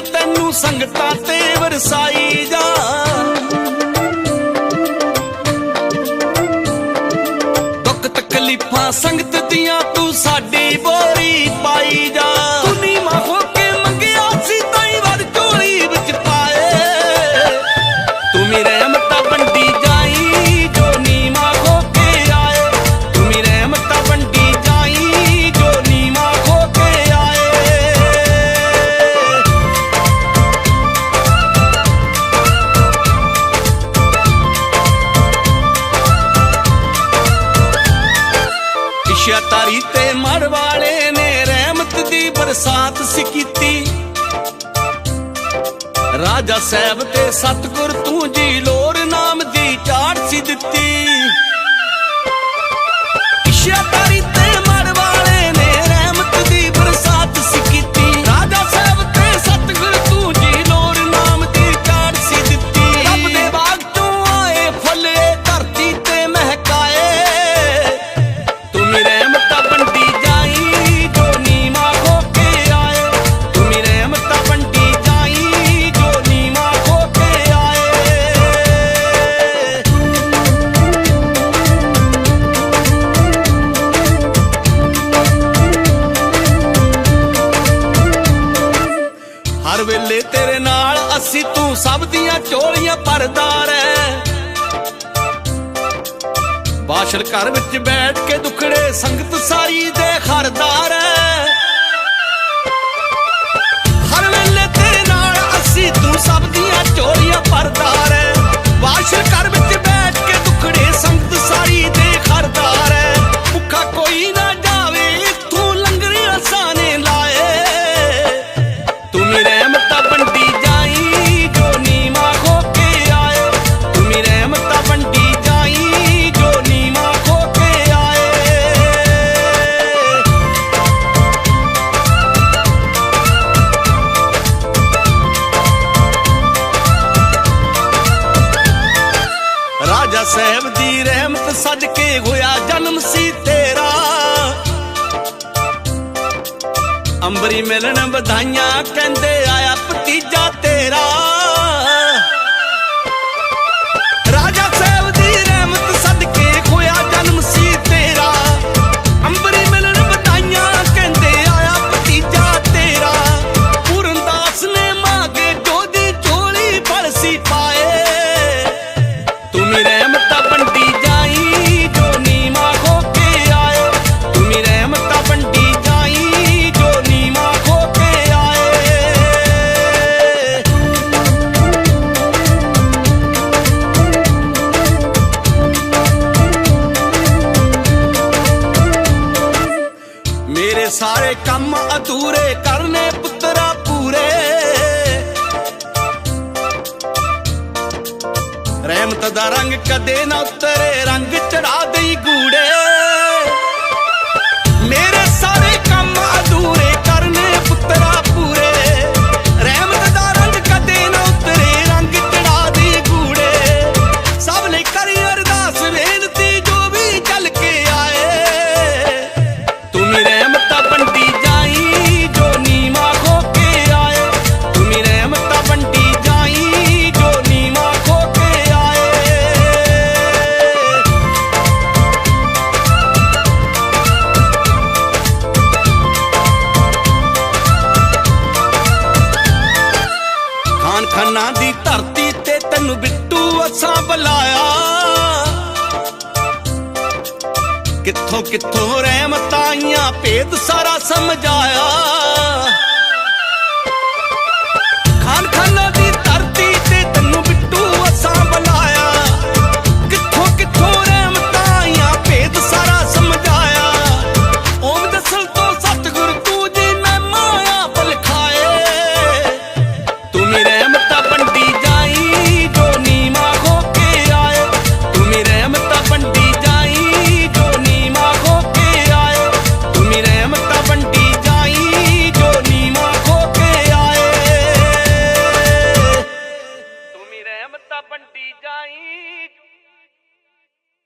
ਮੈਂ ਤੈਨੂੰ ਸੰਗਤਾਂ ਤੇ ਵਰਸਾਈ ਜਾ। ਦੁੱਖ ਤਕਲੀਫਾਂ ਸੰਗਤ ਦੀਆਂ ਤੂੰ ਸਾਡੀ ਬੋਰੀ ਪਾਈ ਜਾ। ਬਖਸ਼ਿਆ ਤਾਰੀ ਤੇ ਮਰ ਵਾਲੇ ਨੇ ਰਹਿਮਤ ਦੀ ਬਰਸਾਤ ਸੀ ਕੀਤੀ। ਰਾਜਾ ਸਾਹਿਬ ਤੇ ਸਤਗੁਰ ਤੂੰ ਜੀ ਲੋਰ ਨਾਮ ਦੀ ਝਾੜ ਸੀ ਦਿੱਤੀ। ਹਰ ਵੇਲੇ ਤੇਰੇ ਨਾਲ ਅਸੀਂ ਤੂੰ ਸਭ ਦੀਆਂ ਚੋਲੀਆਂ ਪਰਦਾਰ ਐ ਬਾਸ਼ਰ ਘਰ ਵਿੱਚ ਬੈਠ ਕੇ ਦੁਖੜੇ ਸੰਗਤ ਸਾਰੀ ਦੇ ਖਰਦਾਰ ਐ ਸਾਹਿਬ ਦੀ ਰਹਿਮਤ ਸੱਜ ਕੇ ਹੋਇਆ ਜਨਮ ਸੀ ਤੇਰਾ। ਅੰਬਰੀ ਮਿਲਣ ਵਧਾਈਆਂ ਕਹਿੰਦੇ ਆਇਆ ਭਤੀਜਾ ਤੇਰਾ। ਪੂਰੇ ਕਰਨੇ ਪੁੱਤਰਾ ਪੂਰੇ। ਰਹਿਮਤ ਦਾ ਰੰਗ ਕਦੇ ਨਾ ਉਤਰੇ ਰੰਗ ਚੜਾ ਦੇਈ ਗੂੜੇ। ਕਿੱਥੋਂ ਰਹਿਮਤਾਂ ਭੇਦ ਸਾਰਾ ਸਮਝਾਇਆ